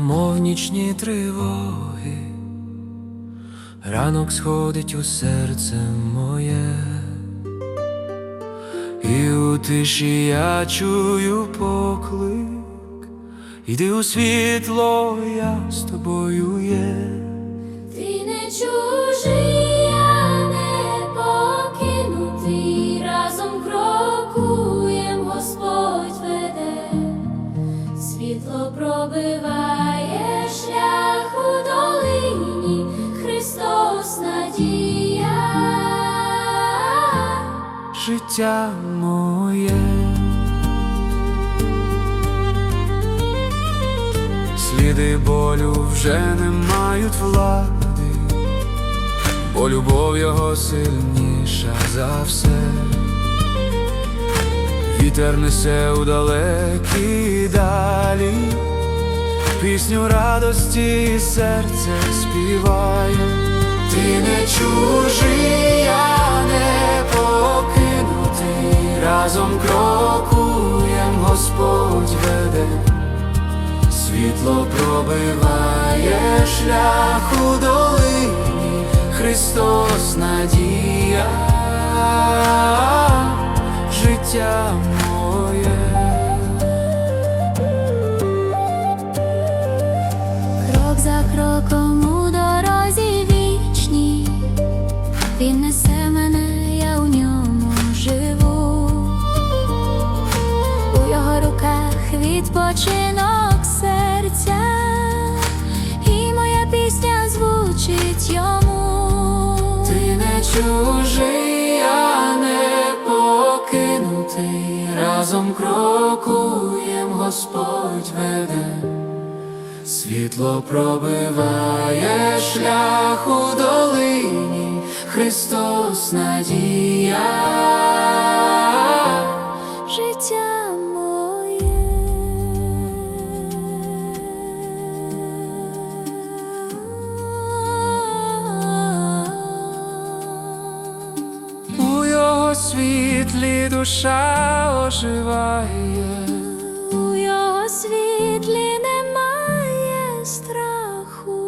мов нічні тривоги, ранок сходить у серце моє, і у тиші я чую поклик, іди у світло, я з тобою є, ти не чужий. Пробиває шлях у долині, Христос надія. життя моє. Сліди болю вже не мають влади, бо любов його сильніша за все. Вітер несе у далекі далі, пісню радості серце співає. Ти не чужий, я не покинутий, разом крокуєм Господь веде, світло пробиває шлях у долині, Христос надія, життя він несе мене, я у ньому живу, у його руках відпочинок серця, і моя пісня звучить йому. Ти не чужий, я не покинутий, разом крокуєм Господь веде, світло пробиває шлях у долині, Христос надія. життя моє. У його світлі душа оживає. У його світлі немає страху.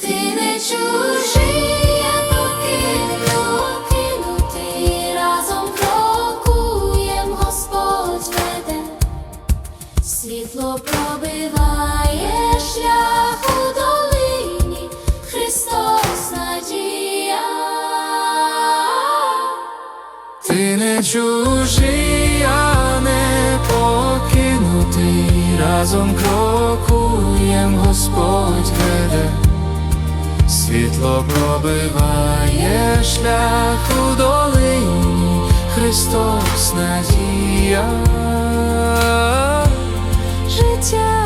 Ти не чужий, не я не покинутий, разом крокуєм Господь веде, світло пробиває шлях у долині, Христос надія. життя